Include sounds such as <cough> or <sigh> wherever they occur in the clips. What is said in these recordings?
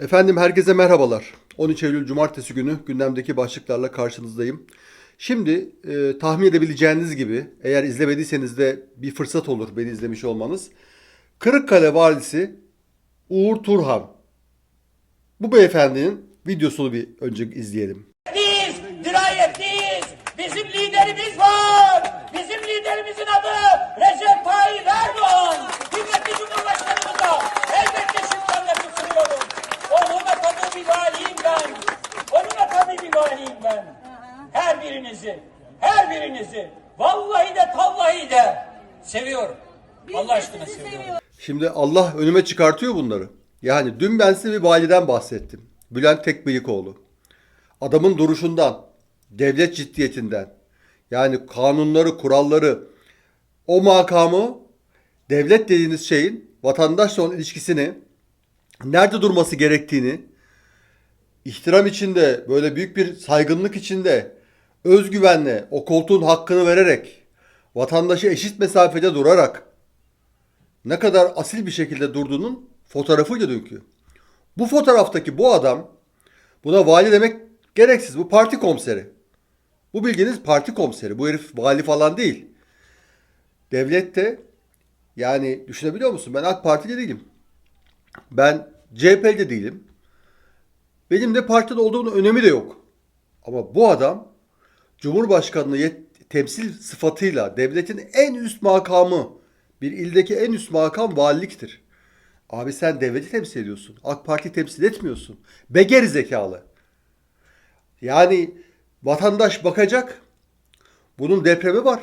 Efendim herkese merhabalar. 13 Eylül Cumartesi günü gündemdeki başlıklarla karşınızdayım. Şimdi e, tahmin edebileceğiniz gibi eğer izlemediyseniz de bir fırsat olur beni izlemiş olmanız. Kırıkkale Valisi Uğur Turhan. Bu beyefendinin videosunu bir önce izleyelim. Biz dirayetliyiz. Bizim liderimiz var. Bizim liderimizin adı Recep Tayyip Erdoğan. Kıymetli Cumhurbaşkanımıza elbette şükranlarımı sunuyorum. Onunla tabii bir valiyim ben. Onunla valiyim ben. Her birinizi, her birinizi vallahi de tallahi de seviyorum. Allah aşkına seviyorum. Şimdi Allah önüme çıkartıyor bunları. Yani dün ben size bir validen bahsettim. Bülent Tekbıyıkoğlu. Adamın duruşundan, devlet ciddiyetinden, yani kanunları, kuralları, o makamı, devlet dediğiniz şeyin vatandaşla olan ilişkisini, nerede durması gerektiğini, ihtiram içinde, böyle büyük bir saygınlık içinde, özgüvenle o koltuğun hakkını vererek, vatandaşı eşit mesafede durarak, ne kadar asil bir şekilde durduğunun fotoğrafıydı dünkü. Bu fotoğraftaki bu adam, buna vali demek gereksiz. Bu parti komiseri. Bu bilginiz parti komiseri. Bu herif vali falan değil. Devlette yani düşünebiliyor musun? Ben AK Partili değilim. Ben CHP'li de değilim. Benim de partide olduğunun önemi de yok. Ama bu adam Cumhurbaşkanlığı yet- temsil sıfatıyla devletin en üst makamı, bir ildeki en üst makam valiliktir. Abi sen devleti temsil ediyorsun. AK Parti temsil etmiyorsun. Be geri zekalı. Yani vatandaş bakacak. Bunun depremi var.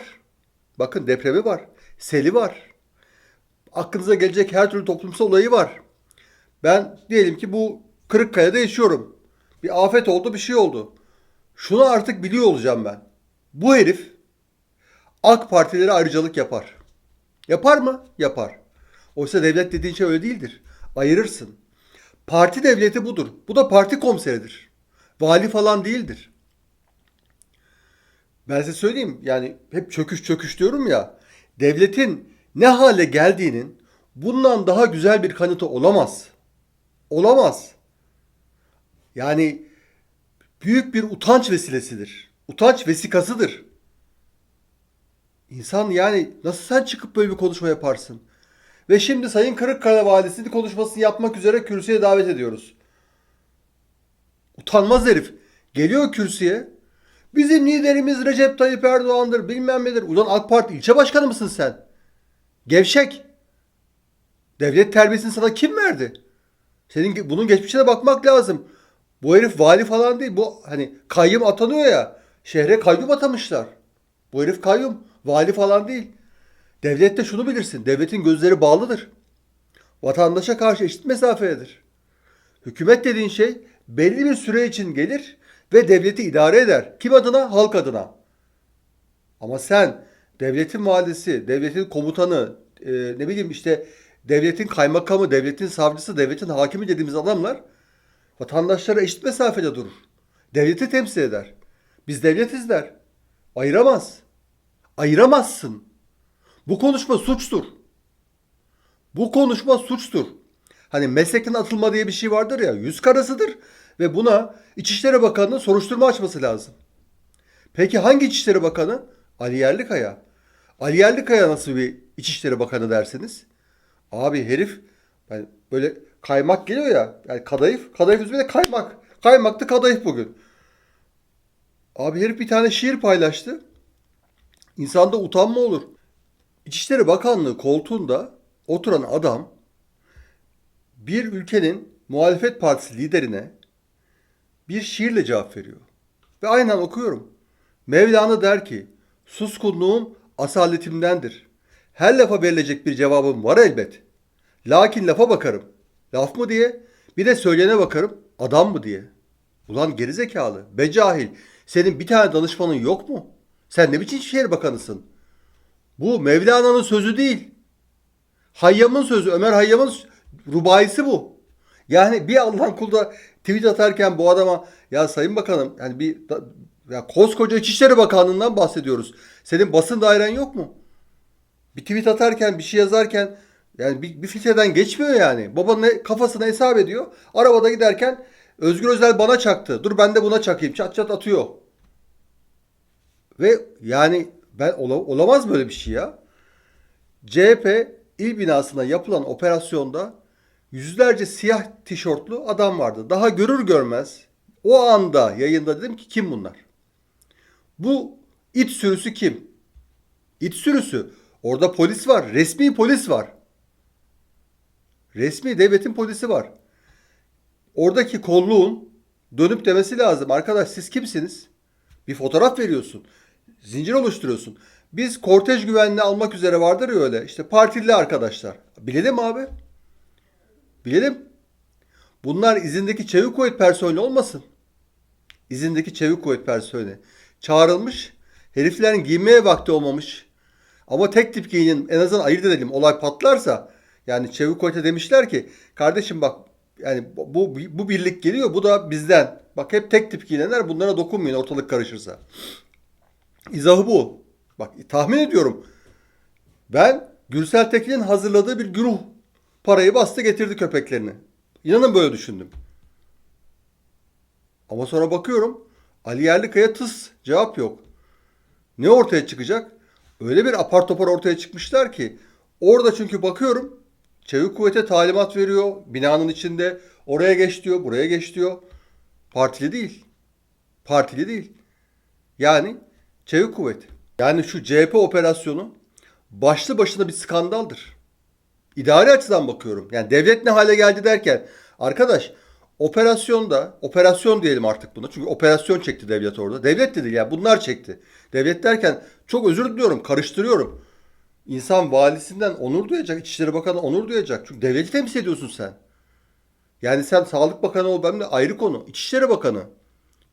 Bakın depremi var. Seli var. Aklınıza gelecek her türlü toplumsal olayı var. Ben diyelim ki bu Kırıkkaya'da yaşıyorum. Bir afet oldu, bir şey oldu. Şunu artık biliyor olacağım ben. Bu herif AK Partilere ayrıcalık yapar. Yapar mı? Yapar. Oysa devlet dediğin şey öyle değildir. Ayırırsın. Parti devleti budur. Bu da parti komiseridir. Vali falan değildir. Ben size söyleyeyim yani hep çöküş çöküş diyorum ya. Devletin ne hale geldiğinin bundan daha güzel bir kanıtı olamaz. Olamaz. Yani büyük bir utanç vesilesidir. Utanç vesikasıdır. İnsan yani nasıl sen çıkıp böyle bir konuşma yaparsın? Ve şimdi Sayın Kırıkkale Valisi'nin konuşmasını yapmak üzere kürsüye davet ediyoruz. Utanmaz herif. Geliyor kürsüye. Bizim liderimiz Recep Tayyip Erdoğan'dır bilmem nedir. Ulan AK Parti ilçe başkanı mısın sen? Gevşek. Devlet terbiyesini sana kim verdi? Senin bunun geçmişine bakmak lazım. Bu herif vali falan değil. Bu hani kayyum atanıyor ya. Şehre kayyum atamışlar. Bu herif kayyum. Vali falan değil. Devlette şunu bilirsin. Devletin gözleri bağlıdır. Vatandaşa karşı eşit mesafededir. Hükümet dediğin şey belli bir süre için gelir ve devleti idare eder. Kim adına? Halk adına. Ama sen devletin valisi, devletin komutanı, e, ne bileyim işte devletin kaymakamı, devletin savcısı, devletin hakimi dediğimiz adamlar vatandaşlara eşit mesafede durur. Devleti temsil eder. Biz devletiz der. Ayıramaz. Ayıramazsın. Bu konuşma suçtur. Bu konuşma suçtur. Hani meslekten atılma diye bir şey vardır ya, yüz karasıdır ve buna İçişleri Bakanı'nın soruşturma açması lazım. Peki hangi İçişleri Bakanı? Ali Yerlikaya. Ali Yerlikaya nasıl bir İçişleri Bakanı dersiniz? Abi herif yani böyle kaymak geliyor ya. Yani kadayıf. Kadayıf üzerinde kaymak. Kaymaktı kadayıf bugün. Abi herif bir tane şiir paylaştı. İnsanda utanma olur. İçişleri Bakanlığı koltuğunda oturan adam bir ülkenin muhalefet partisi liderine bir şiirle cevap veriyor. Ve aynen okuyorum. Mevlana der ki, suskunluğum asaletimdendir. Her lafa verilecek bir cevabım var elbet. Lakin lafa bakarım. Laf mı diye, bir de söyleyene bakarım, adam mı diye. Ulan gerizekalı, be cahil. Senin bir tane danışmanın yok mu? Sen ne biçim şehir bakanısın? Bu Mevlana'nın sözü değil. Hayyam'ın sözü, Ömer Hayyam'ın rubayisi bu. Yani bir Allah'ın kulu da tweet atarken bu adama ya Sayın Bakanım yani bir ya koskoca İçişleri Bakanlığı'ndan bahsediyoruz. Senin basın dairen yok mu? Bir tweet atarken, bir şey yazarken Yani bir, bir filtreden geçmiyor yani. Babanın kafasına hesap ediyor. Arabada giderken Özgür Özel bana çaktı. Dur ben de buna çakayım. Çat çat atıyor. Ve yani ben ola- olamaz böyle bir şey ya. CHP il binasına yapılan operasyonda yüzlerce siyah tişörtlü adam vardı. Daha görür görmez o anda yayında dedim ki kim bunlar? Bu it sürüsü kim? İt sürüsü. Orada polis var. Resmi polis var. Resmi devletin polisi var. Oradaki kolluğun dönüp demesi lazım. Arkadaş siz kimsiniz? Bir fotoğraf veriyorsun. Zincir oluşturuyorsun. Biz kortej güvenliği almak üzere vardır ya öyle. İşte partili arkadaşlar. Bilelim abi. Bilelim. Bunlar izindeki çevik kuvvet personeli olmasın. İzindeki çevik kuvvet personeli. Çağrılmış. Heriflerin giymeye vakti olmamış. Ama tek tip giyinin en azından ayırt edelim. Olay patlarsa yani çevik kuvvete demişler ki kardeşim bak yani bu, bu birlik geliyor bu da bizden. Bak hep tek tip giyinenler bunlara dokunmayın ortalık karışırsa. İzahı bu. Bak tahmin ediyorum. Ben Gürsel Tekin'in hazırladığı bir güruh parayı bastı getirdi köpeklerini. İnanın böyle düşündüm. Ama sonra bakıyorum Ali Yerlikaya tıs cevap yok. Ne ortaya çıkacak? Öyle bir apar topar ortaya çıkmışlar ki orada çünkü bakıyorum çevik kuvvete talimat veriyor binanın içinde oraya geç diyor buraya geç diyor. Partili değil. Partili değil. Yani çevik kuvvet. Yani şu CHP operasyonu başlı başına bir skandaldır. İdari açıdan bakıyorum. Yani devlet ne hale geldi derken arkadaş operasyonda operasyon diyelim artık buna. Çünkü operasyon çekti devlet orada. Devlet dedi ya bunlar çekti. Devlet derken çok özür diliyorum karıştırıyorum. İnsan valisinden onur duyacak, İçişleri Bakanı onur duyacak. Çünkü devleti temsil ediyorsun sen. Yani sen Sağlık Bakanı ol benimle ayrı konu. İçişleri Bakanı.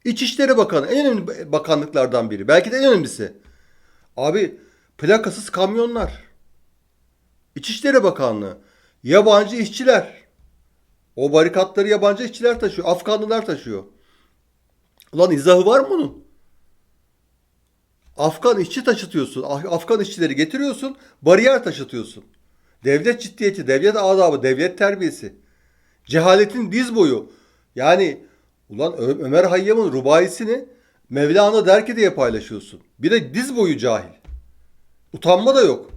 İçişleri Bakanı en önemli bakanlıklardan biri. Belki de en önemlisi. Abi plakasız kamyonlar. İçişleri Bakanlığı. Yabancı işçiler. O barikatları yabancı işçiler taşıyor. Afganlılar taşıyor. Ulan izahı var mı bunun? Afgan işçi taşıtıyorsun. Af- Afgan işçileri getiriyorsun. Bariyer taşıtıyorsun. Devlet ciddiyeti, devlet adabı, devlet terbiyesi. Cehaletin diz boyu. Yani ulan Ö- Ömer Hayyam'ın rubayisini Mevlana Derki diye paylaşıyorsun. Bir de diz boyu cahil. Utanma da yok.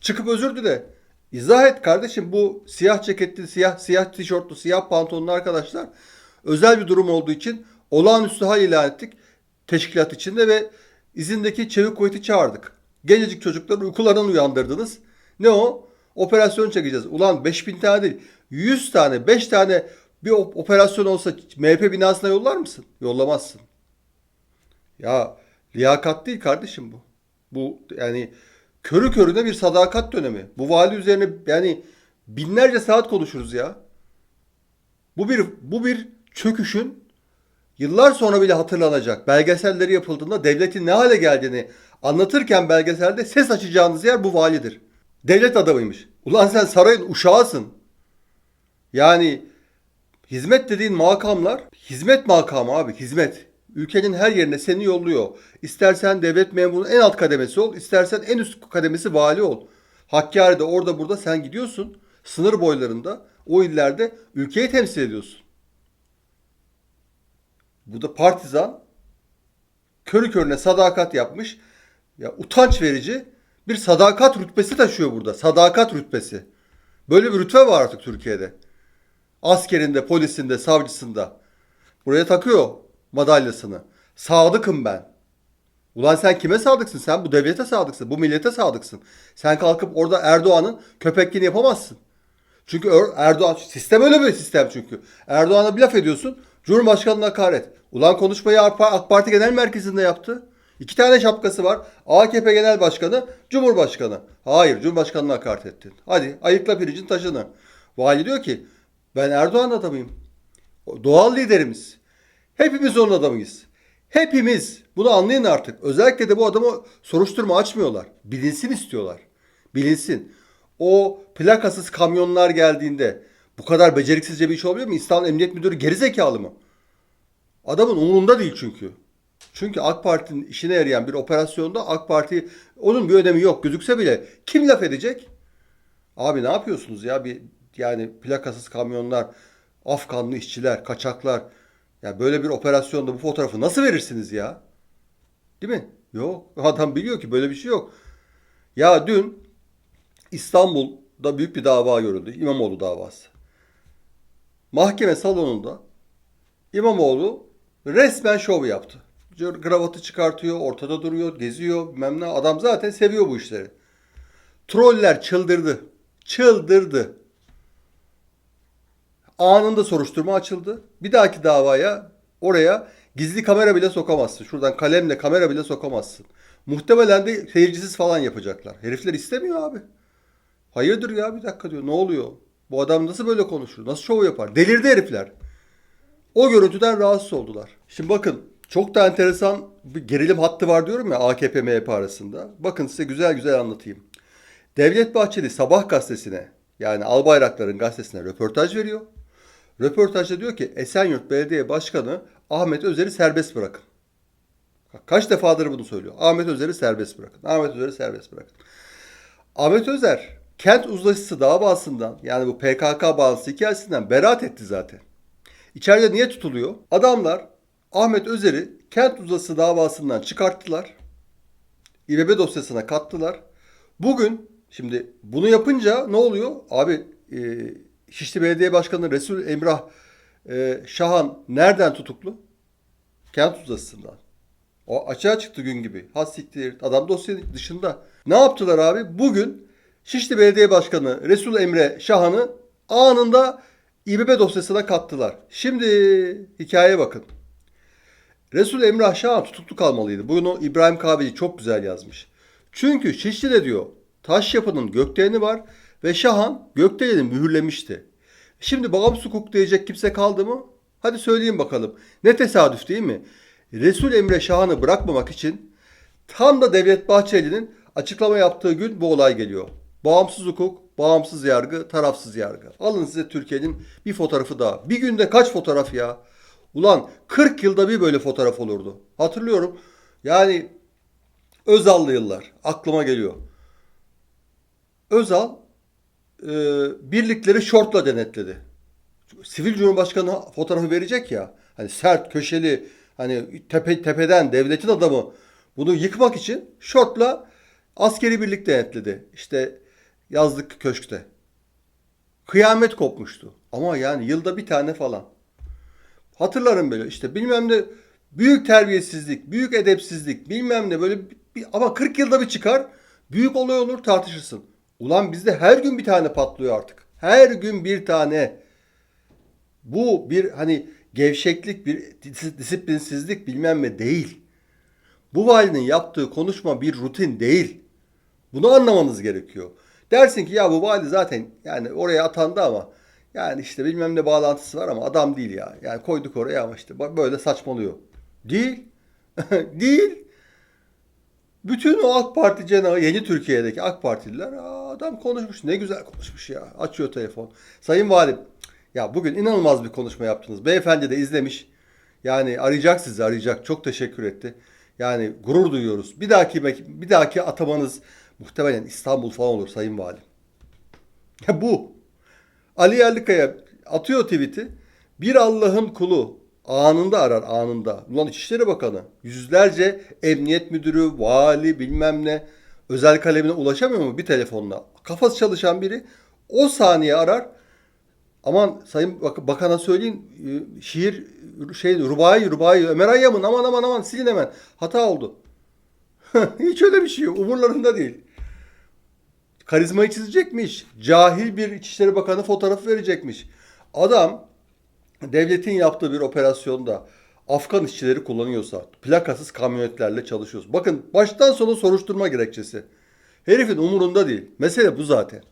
Çıkıp özür dile. İzah et kardeşim bu siyah ceketli, siyah siyah tişörtlü, siyah pantolonlu arkadaşlar özel bir durum olduğu için olağanüstü hal ilan ettik teşkilat içinde ve izindeki çevik kuvveti çağırdık. Gencecik çocukları uykularından uyandırdınız. Ne o? Operasyon çekeceğiz. Ulan 5000 tane değil 100 tane 5 tane bir op- operasyon olsa MHP binasına yollar mısın? Yollamazsın. Ya liyakat değil kardeşim bu. Bu yani körü körüne bir sadakat dönemi. Bu vali üzerine yani binlerce saat konuşuruz ya. Bu bir bu bir çöküşün yıllar sonra bile hatırlanacak. Belgeselleri yapıldığında devletin ne hale geldiğini anlatırken belgeselde ses açacağınız yer bu validir. Devlet adamıymış. Ulan sen sarayın uşağısın. Yani hizmet dediğin makamlar hizmet makamı abi hizmet. Ülkenin her yerine seni yolluyor. İstersen devlet memurunun en alt kademesi ol, istersen en üst kademesi vali ol. Hakkari'de orada burada sen gidiyorsun. Sınır boylarında o illerde ülkeyi temsil ediyorsun. Bu da partizan körü körüne sadakat yapmış. Ya utanç verici bir sadakat rütbesi taşıyor burada. Sadakat rütbesi. Böyle bir rütbe var artık Türkiye'de. Askerinde, polisinde, savcısında. Buraya takıyor madalyasını. Sadıkım ben. Ulan sen kime sadıksın? Sen bu devlete sadıksın. Bu millete sadıksın. Sen kalkıp orada Erdoğan'ın köpekliğini yapamazsın. Çünkü Er- Erdoğan sistem öyle bir sistem çünkü. Erdoğan'a bir laf ediyorsun. Cumhurbaşkanına hakaret. Ulan konuşmayı AK Parti Genel Merkezi'nde yaptı. İki tane şapkası var. AKP Genel Başkanı, Cumhurbaşkanı. Hayır, Cumhurbaşkanına hakaret ettin. Hadi ayıkla pirincin taşını. Vali diyor ki ben Erdoğan adamıyım. Doğal liderimiz. Hepimiz onun adamıyız. Hepimiz. Bunu anlayın artık. Özellikle de bu adamı soruşturma açmıyorlar. Bilinsin istiyorlar. Bilinsin. O plakasız kamyonlar geldiğinde bu kadar beceriksizce bir iş olabilir mi? İstanbul Emniyet Müdürü gerizekalı mı? Adamın umurunda değil çünkü. Çünkü AK Parti'nin işine yarayan bir operasyonda AK Parti onun bir önemi yok gözükse bile kim laf edecek? Abi ne yapıyorsunuz ya? Bir yani plakasız kamyonlar, Afganlı işçiler, kaçaklar. Ya böyle bir operasyonda bu fotoğrafı nasıl verirsiniz ya? Değil mi? Yok. <laughs> Adam biliyor ki böyle bir şey yok. Ya dün İstanbul'da büyük bir dava görüldü. İmamoğlu davası. Mahkeme salonunda İmamoğlu resmen şov yaptı. Kravatı çıkartıyor, ortada duruyor, geziyor, bilmem ne. Adam zaten seviyor bu işleri. Troller çıldırdı. Çıldırdı. Anında soruşturma açıldı. Bir dahaki davaya oraya gizli kamera bile sokamazsın. Şuradan kalemle kamera bile sokamazsın. Muhtemelen de seyircisiz falan yapacaklar. Herifler istemiyor abi. Hayırdır ya bir dakika diyor. Ne oluyor? Bu adam nasıl böyle konuşur? Nasıl şov yapar? Delirdi herifler. O görüntüden rahatsız oldular. Şimdi bakın çok da enteresan bir gerilim hattı var diyorum ya AKP MHP arasında. Bakın size güzel güzel anlatayım. Devlet Bahçeli Sabah gazetesine yani Albayrakların gazetesine röportaj veriyor. Röportajda diyor ki Esenyurt Belediye Başkanı Ahmet Özer'i serbest bırakın. Kaç defadır bunu söylüyor. Ahmet Özer'i serbest bırakın. Ahmet Özer'i serbest bırakın. Ahmet Özer kent uzlaşısı davasından yani bu PKK bağlantısı hikayesinden beraat etti zaten. İçeride niye tutuluyor? Adamlar Ahmet Özer'i kent uzlaşısı davasından çıkarttılar. İBB dosyasına kattılar. Bugün şimdi bunu yapınca ne oluyor? Abi e, Şişli Belediye Başkanı Resul Emrah e, Şahan nereden tutuklu? Kent uzlaşısından. O açığa çıktı gün gibi. Has siktir. Adam dosya dışında. Ne yaptılar abi? Bugün Şişli Belediye Başkanı Resul Emre Şahan'ı anında İBB dosyasına kattılar. Şimdi hikayeye bakın. Resul Emrah Şahan tutuklu kalmalıydı. Bunu İbrahim Kahveci çok güzel yazmış. Çünkü Şişli'de diyor taş yapının gökdeleni var ve Şahan gökdeleni mühürlemişti. Şimdi bağımsız hukuk diyecek kimse kaldı mı? Hadi söyleyeyim bakalım. Ne tesadüf değil mi? Resul Emre Şahan'ı bırakmamak için tam da Devlet Bahçeli'nin açıklama yaptığı gün bu olay geliyor. Bağımsız hukuk, bağımsız yargı, tarafsız yargı. Alın size Türkiye'nin bir fotoğrafı daha. Bir günde kaç fotoğraf ya? Ulan 40 yılda bir böyle fotoğraf olurdu. Hatırlıyorum. Yani Özal'lı yıllar aklıma geliyor. Özal e, birlikleri şortla denetledi. Sivil Cumhurbaşkanı fotoğrafı verecek ya. Hani sert, köşeli, hani tepe, tepeden devletin adamı bunu yıkmak için şortla askeri birlik denetledi. İşte yazlık köşkte. Kıyamet kopmuştu. Ama yani yılda bir tane falan. Hatırlarım böyle işte bilmem ne büyük terbiyesizlik, büyük edepsizlik bilmem ne böyle bir, ama 40 yılda bir çıkar. Büyük olay olur tartışırsın. Ulan bizde her gün bir tane patlıyor artık. Her gün bir tane. Bu bir hani gevşeklik, bir dis- disiplinsizlik bilmem ne değil. Bu valinin yaptığı konuşma bir rutin değil. Bunu anlamanız gerekiyor. Dersin ki ya bu vali zaten yani oraya atandı ama yani işte bilmem ne bağlantısı var ama adam değil ya. Yani koyduk oraya ama işte böyle saçmalıyor. Değil. <laughs> değil. Bütün o AK Parti cenahı yeni Türkiye'deki AK Partililer "Aa, adam konuşmuş ne güzel konuşmuş ya. Açıyor telefon. Sayın Valim ya bugün inanılmaz bir konuşma yaptınız. Beyefendi de izlemiş. Yani arayacak sizi arayacak. Çok teşekkür etti. Yani gurur duyuyoruz. Bir dahaki bir dahaki atamanız muhtemelen İstanbul falan olur Sayın Valim. Ya bu. Ali Yerlikaya atıyor tweet'i. Bir Allah'ın kulu anında arar anında. Ulan İçişleri Bakanı yüzlerce emniyet müdürü, vali bilmem ne özel kalemine ulaşamıyor mu bir telefonla? Kafası çalışan biri o saniye arar. Aman Sayın Bak- Bakan'a söyleyin e, şiir şey Rubai Rubai Ömer Hayyam'ın aman aman aman silin hemen hata oldu. <laughs> Hiç öyle bir şey yok. Umurlarında değil. Karizmayı çizecekmiş. Cahil bir İçişleri Bakanı fotoğrafı verecekmiş. Adam devletin yaptığı bir operasyonda Afgan işçileri kullanıyorsa plakasız kamyonetlerle çalışıyoruz. Bakın baştan sona soruşturma gerekçesi. Herifin umurunda değil. Mesele bu zaten.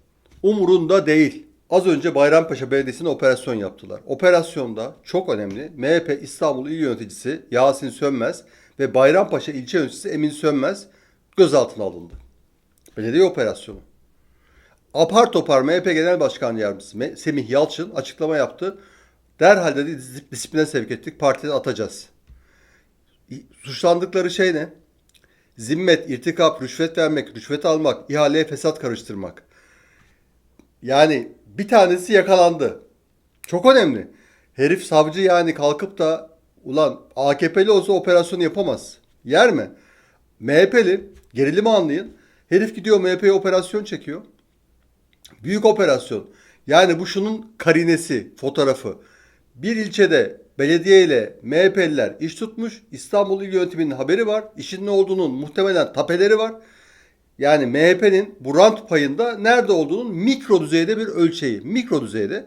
Umurunda değil. Az önce Bayrampaşa Belediyesi'ne operasyon yaptılar. Operasyonda çok önemli MHP İstanbul İl Yöneticisi Yasin Sönmez ve Bayrampaşa İlçe Yöneticisi Emin Sönmez gözaltına alındı. Belediye operasyonu. Apar topar MHP Genel Başkan Yardımcısı Semih Yalçın açıklama yaptı. Derhal dedi dis- disipline sevk ettik, partiden atacağız. Suçlandıkları şey ne? Zimmet, irtikap, rüşvet vermek, rüşvet almak, ihaleye fesat karıştırmak. Yani bir tanesi yakalandı. Çok önemli. Herif savcı yani kalkıp da ulan AKP'li olsa operasyon yapamaz. Yer mi? MHP'li gerilimi anlayın. Herif gidiyor MHP'ye operasyon çekiyor. Büyük operasyon. Yani bu şunun karinesi, fotoğrafı. Bir ilçede belediye ile MHP'liler iş tutmuş. İstanbul İl Yönetimi'nin haberi var. İşin ne olduğunun muhtemelen tapeleri var. Yani MHP'nin bu rant payında nerede olduğunun mikro düzeyde bir ölçeği. Mikro düzeyde.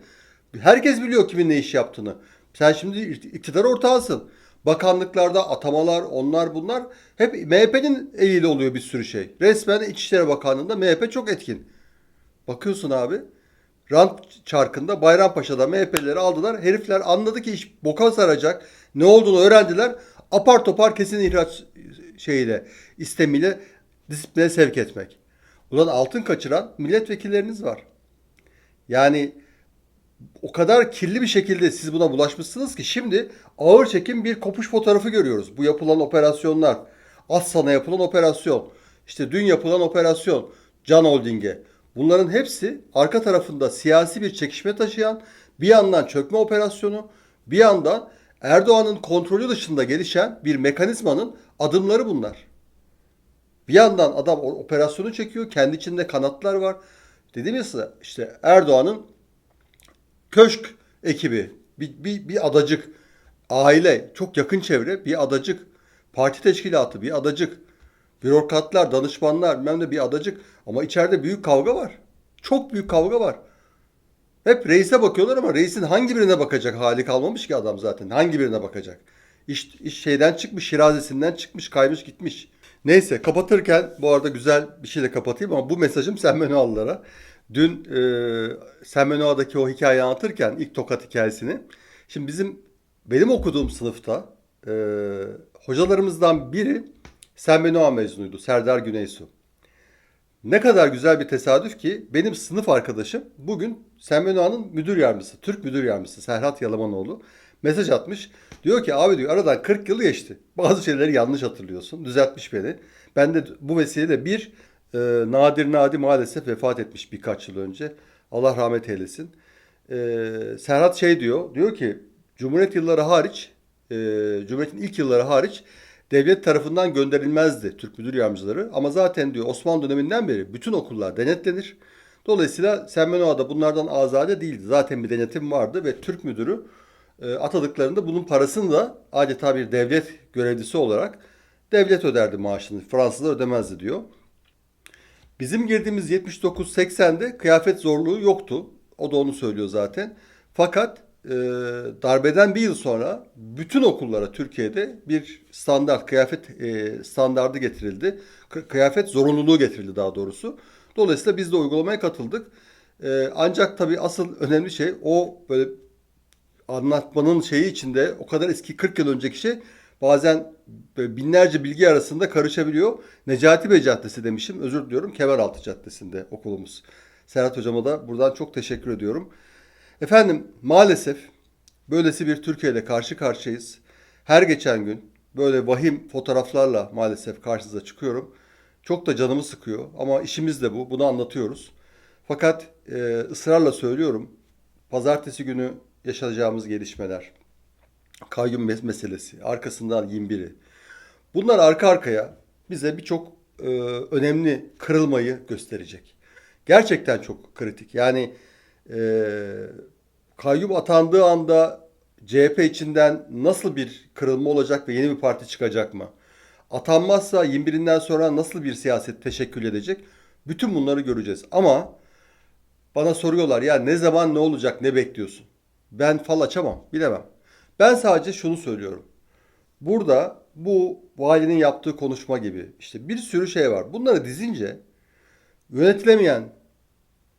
Herkes biliyor kimin ne iş yaptığını. Sen şimdi iktidar ortağısın. Bakanlıklarda atamalar, onlar bunlar hep MHP'nin eliyle oluyor bir sürü şey. Resmen İçişleri Bakanlığı'nda MHP çok etkin. Bakıyorsun abi. Rant çarkında Bayrampaşa'da MHP'lileri aldılar. Herifler anladı ki iş boka saracak. Ne olduğunu öğrendiler. Apar topar kesin ihraç şeyiyle, istemiyle disipline sevk etmek. Ulan altın kaçıran milletvekilleriniz var. Yani o kadar kirli bir şekilde siz buna bulaşmışsınız ki şimdi ağır çekim bir kopuş fotoğrafı görüyoruz. Bu yapılan operasyonlar. Az sana yapılan operasyon. işte dün yapılan operasyon. Can Holding'e. Bunların hepsi arka tarafında siyasi bir çekişme taşıyan bir yandan çökme operasyonu bir yandan Erdoğan'ın kontrolü dışında gelişen bir mekanizmanın adımları bunlar. Bir yandan adam operasyonu çekiyor. Kendi içinde kanatlar var. Dedim ya size işte Erdoğan'ın köşk ekibi, bir, bir, bir adacık, aile, çok yakın çevre, bir adacık, parti teşkilatı, bir adacık, bürokratlar, danışmanlar, bilmem ne bir adacık. Ama içeride büyük kavga var. Çok büyük kavga var. Hep reise bakıyorlar ama reisin hangi birine bakacak hali kalmamış ki adam zaten. Hangi birine bakacak? İş, iş şeyden çıkmış, şirazesinden çıkmış, kaymış gitmiş. Neyse kapatırken bu arada güzel bir şeyle kapatayım ama bu mesajım Senmenoğlu'lara. Dün e, Senmenoğlu'daki o hikayeyi anlatırken ilk tokat hikayesini. Şimdi bizim benim okuduğum sınıfta e, hocalarımızdan biri Senmenoğlu mezunuydu. Serdar Güneysu. Ne kadar güzel bir tesadüf ki benim sınıf arkadaşım bugün Senmenoğlu'nun müdür yardımcısı, Türk müdür yardımcısı Serhat Yalamanoğlu mesaj atmış. Diyor ki abi diyor aradan 40 yıl geçti. Bazı şeyleri yanlış hatırlıyorsun. Düzeltmiş beni. Ben de bu vesileyle bir e, Nadir Nadi maalesef vefat etmiş birkaç yıl önce. Allah rahmet eylesin. E, Serhat şey diyor. Diyor ki Cumhuriyet yılları hariç, e, Cumhuriyet'in ilk yılları hariç devlet tarafından gönderilmezdi Türk müdür yardımcıları. Ama zaten diyor Osmanlı döneminden beri bütün okullar denetlenir. Dolayısıyla Senmenoğlu da bunlardan azade değildi. Zaten bir denetim vardı ve Türk müdürü e, atadıklarında bunun parasını da adeta bir devlet görevlisi olarak devlet öderdi maaşını. Fransızlar ödemezdi diyor. Bizim girdiğimiz 79-80'de kıyafet zorluğu yoktu. O da onu söylüyor zaten. Fakat e, darbeden bir yıl sonra bütün okullara Türkiye'de bir standart kıyafet e, standardı getirildi. Kı- Kıyafet zorunluluğu getirildi daha doğrusu. Dolayısıyla biz de uygulamaya katıldık. E, ancak tabii asıl önemli şey o böyle anlatmanın şeyi içinde o kadar eski 40 yıl önceki şey bazen binlerce bilgi arasında karışabiliyor. Necati Bey Caddesi demişim. Özür diliyorum. Kemeraltı Caddesi'nde okulumuz. Serhat Hocama da buradan çok teşekkür ediyorum. Efendim maalesef böylesi bir Türkiye ile karşı karşıyayız. Her geçen gün böyle vahim fotoğraflarla maalesef karşınıza çıkıyorum. Çok da canımı sıkıyor ama işimiz de bu. Bunu anlatıyoruz. Fakat e, ısrarla söylüyorum. Pazartesi günü yaşayacağımız gelişmeler, kayyum mes- meselesi, arkasından 21'i. Bunlar arka arkaya bize birçok e, önemli kırılmayı gösterecek. Gerçekten çok kritik. Yani e, kayyum atandığı anda CHP içinden nasıl bir kırılma olacak ve yeni bir parti çıkacak mı? Atanmazsa 21'inden sonra nasıl bir siyaset teşekkül edecek? Bütün bunları göreceğiz. Ama bana soruyorlar ya ne zaman ne olacak ne bekliyorsun? Ben fal açamam bilemem. Ben sadece şunu söylüyorum. Burada bu valinin yaptığı konuşma gibi işte bir sürü şey var. Bunları dizince yönetilemeyen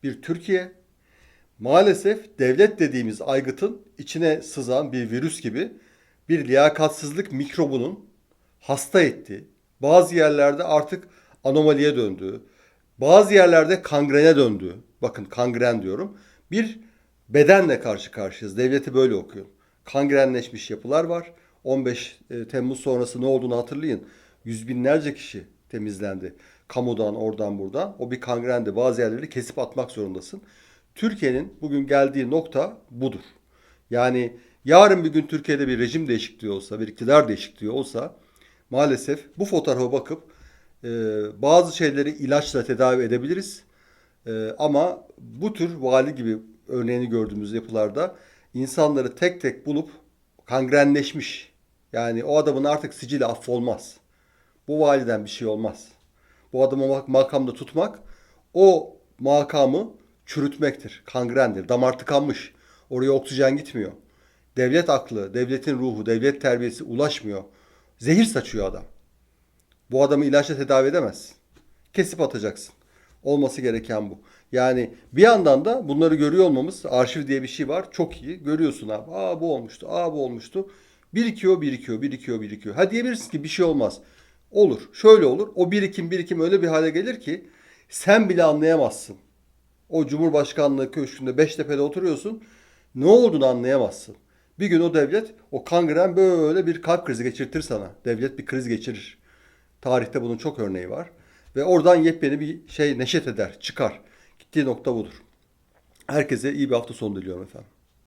bir Türkiye maalesef devlet dediğimiz aygıtın içine sızan bir virüs gibi bir liyakatsızlık mikrobunun hasta etti. Bazı yerlerde artık anomaliye döndü. Bazı yerlerde kangrene döndü. Bakın kangren diyorum. Bir bedenle karşı karşıyayız. Devleti böyle okuyun. Kangrenleşmiş yapılar var. 15 Temmuz sonrası ne olduğunu hatırlayın. Yüz binlerce kişi temizlendi. Kamudan, oradan, buradan. O bir kangrendi. Bazı yerleri kesip atmak zorundasın. Türkiye'nin bugün geldiği nokta budur. Yani yarın bir gün Türkiye'de bir rejim değişikliği olsa, bir iktidar değişikliği olsa maalesef bu fotoğrafa bakıp e, bazı şeyleri ilaçla tedavi edebiliriz. E, ama bu tür vali gibi örneğini gördüğümüz yapılarda insanları tek tek bulup kangrenleşmiş. Yani o adamın artık sicili affolmaz. Bu validen bir şey olmaz. Bu adamı mak- makamda tutmak o makamı çürütmektir. Kangrendir. Damar tıkanmış. Oraya oksijen gitmiyor. Devlet aklı, devletin ruhu, devlet terbiyesi ulaşmıyor. Zehir saçıyor adam. Bu adamı ilaçla tedavi edemezsin. Kesip atacaksın. Olması gereken bu. Yani bir yandan da bunları görüyor olmamız, arşiv diye bir şey var. Çok iyi. Görüyorsun abi. Aa bu olmuştu, aa bu olmuştu. Birikiyor, birikiyor, birikiyor, birikiyor. Ha diyebilirsin ki bir şey olmaz. Olur. Şöyle olur. O birikim, birikim öyle bir hale gelir ki sen bile anlayamazsın. O Cumhurbaşkanlığı köşkünde Beştepe'de oturuyorsun. Ne olduğunu anlayamazsın. Bir gün o devlet, o kangren böyle bir kalp krizi geçirtir sana. Devlet bir kriz geçirir. Tarihte bunun çok örneği var. Ve oradan yepyeni bir şey neşet eder, çıkar. Gittiği nokta budur. Herkese iyi bir hafta sonu diliyorum efendim.